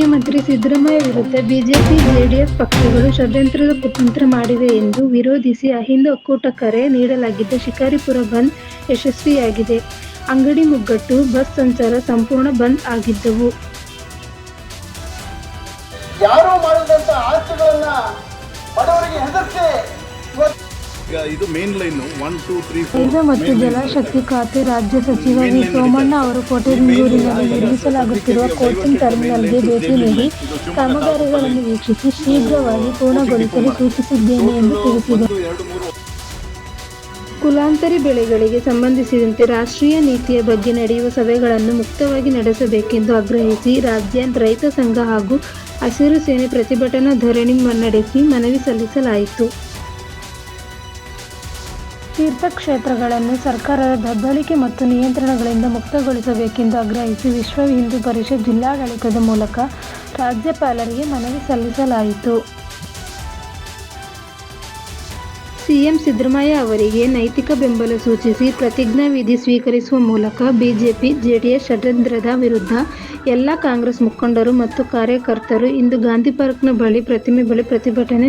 ಮುಖ್ಯಮಂತ್ರಿ ಸಿದ್ದರಾಮಯ್ಯ ವಿರುದ್ಧ BJP, JDS ಪಕ್ಷಗಳು ಷಡ್ಯಂತ್ರದ ಕುತಂತ್ರ ಮಾಡಿವೆ ಎಂದು ವಿರೋಧಿಸಿ ಅಹಿಂದ ಒಕ್ಕೂಟ ಕರೆ ನೀಡಲಾಗಿದ್ದ ಶಿಕಾರಿಪುರ ಬಂದ್ ಯಶಸ್ವಿಯಾಗಿದೆ. ಅಂಗಡಿ ಮುಗ್ಗಟ್ಟು, ಬಸ್ ಸಂಚಾರ ಸಂಪೂರ್ಣ ಬಂದ್ ಆಗಿದ್ದವು. ಯಾರೋ ಮಾಡಿದಂತ ಬಡವರಿಗೆ ಇದು main line one two three railway ಮತ್ತು ಜಲಶಕ್ತಿ ಖಾತೆ ರಾಜ್ಯ ಸಚಿವ ವಿ. ಸೋಮಣ್ಣ ಅವರು ಕೋಟೆಬೆಂಗಳೂರಿನಲ್ಲಿ ನಿರ್ಮಿಸಲಾಗುತ್ತಿರುವ ಕೋಚಿಂಗ್ ಟರ್ಮಿನಲ್ಗೆ ಭೇಟಿ ನೀಡಿ ಕಾಮಗಾರಿಗಳನ್ನು ವೀಕ್ಷಿಸಿ ಶೀಘ್ರವಾಗಿ ಪೂರ್ಣಗೊಳಿಸಲು ಸೂಚಿಸಿದ್ದೇನೆ ಎಂದು ತಿಳಿಸಿದರು ಕುಲಾಂತರಿ ಬೆಳೆಗಳಿಗೆ ಸಂಬಂಧಿಸಿದಂತೆ ರಾಷ್ಟ್ರೀಯ ನೀತಿಯ ಬಗ್ಗೆ ನಡೆಯುವ ಸಭೆಗಳನ್ನು ಮುಕ್ತವಾಗಿ ನಡೆಸಬೇಕೆಂದು ಆಗ್ರಹಿಸಿ ರಾಜ್ಯ ರೈತ ಸಂಘ ಹಾಗೂ ಹಸಿರು ಸೇನೆ ಪ್ರತಿಭಟನಾ ಧರಣಿ ನಡೆಸಿ ಮನವಿ ಸಲ್ಲಿಸಲಾಯಿತು. ತೀರ್ಥಕ್ಷೇತ್ರಗಳನ್ನು ಸರ್ಕಾರದ ದಬ್ಬಾಳಿಕೆ ಮತ್ತು ನಿಯಂತ್ರಣಗಳಿಂದ ಮುಕ್ತಗೊಳಿಸಬೇಕೆಂದು ಆಗ್ರಹಿಸಿ ವಿಶ್ವ ಹಿಂದೂ ಪರಿಷತ್ ಜಿಲ್ಲಾಡಳಿತದ ಮೂಲಕ ರಾಜ್ಯಪಾಲರಿಗೆ ಮನವಿ ಸಲ್ಲಿಸಲಾಯಿತು. ಸಿಎಂ ಸಿದ್ದರಾಮಯ್ಯ ಅವರಿಗೆ ನೈತಿಕ ಬೆಂಬಲ ಸೂಚಿಸಿ ಪ್ರತಿಜ್ಞಾವಿಧಿ ಸ್ವೀಕರಿಸುವ ಮೂಲಕ ಬಿಜೆಪಿ, ಜೆಡಿಎಸ್, ಷಡ್ಯಂತ್ರದ ವಿರುದ್ಧ ಎಲ್ಲ ಕಾಂಗ್ರೆಸ್ ಮುಖಂಡರು ಮತ್ತು ಕಾರ್ಯಕರ್ತರು ಇಂದು ಗಾಂಧಿ ಪಾರ್ಕ್ನ ಬಳಿ ಪ್ರತಿಮೆ ಬಳಿ ಪ್ರತಿಭಟನೆ